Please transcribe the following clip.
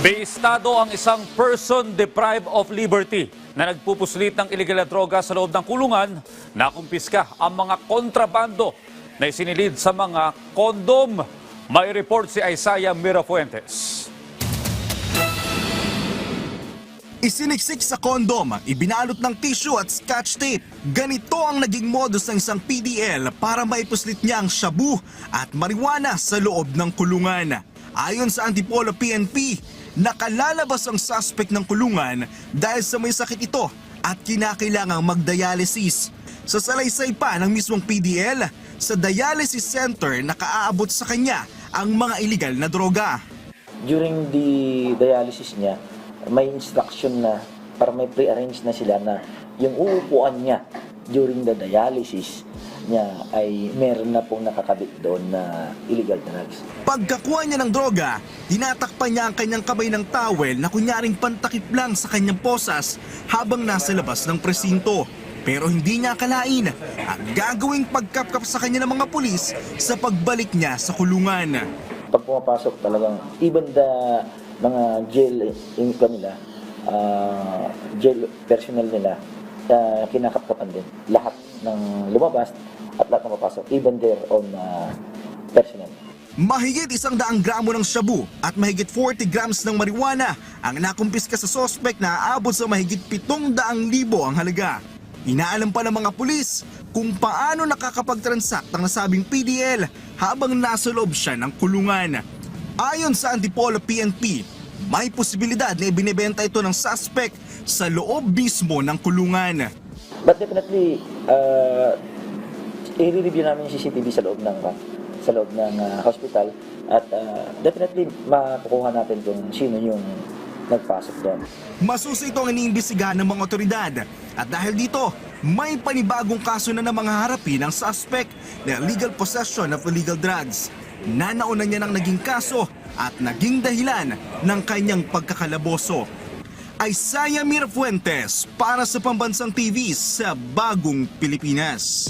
Beistado ang isang person deprived of liberty na nagpupuslit ng illegal na droga sa loob ng kulungan na kumpiska ang mga kontrabando na isinilid sa mga kondom. May report si Isaiah Mirafuentes. Isiniksik sa kondom, ibinalot ng tissue at scotch tape. Ganito ang naging modus ng isang PDL para maipuslit niya ang shabu at marijuana sa loob ng kulungan. Ayon sa Antipolo PNP, nakalalabas ang suspect ng kulungan dahil sa may sakit ito at kinakailangang magdialysis. Sa salaysay pa ng mismong PDL, sa dialysis center nakaaabot sa kanya ang mga illegal na droga. during the dialysis niya, may instruction na para may pre-arrange na sila na yung uupuan niya during the dialysis niya ay meron na pong nakakabit doon na illegal drugs. Pagkakuha niya ng droga, tinatakpan niya ang kanyang kamay ng towel na kunyaring pantakip lang sa kanyang posas habang nasa labas ng presinto. Pero hindi niya akalain ang gagawing pagkapkap sa kanya ng mga pulis sa pagbalik niya sa kulungan. Pag pumapasok talagang even the mga jail in nila, ah, jail personnel nila, uh, kinakapkapan din. Lahat ng lumabas at lahat ng papasok, even their own ah, personnel. Mahigit isang daang gramo ng shabu at mahigit 40 grams ng marijuana ang nakumpiska sa sospek na aabot sa mahigit 700,000 ang halaga. Inaalam pa ng mga pulis kung paano nakakapag-transact ang nasabing PDL habang nasa loob siya ng kulungan. Ayon sa Antipolo PNP, may posibilidad na ibinebenta ito ng suspect sa loob mismo ng kulungan. But definitely, uh, i-review namin yung CCTV sa loob ng sa loob ng ah, hospital at ah, definitely makukuha natin kung sino yung nagpasok doon. Masusa ito ang iniimbestigahan ng mga otoridad. At dahil dito, may panibagong kaso na namang harapin ang suspect na illegal possession of illegal drugs. Nanauna niya ng naging kaso at naging dahilan ng kanyang pagkakalaboso. Isaiah Mirafuentes para sa Pambansang TV sa Bagong Pilipinas.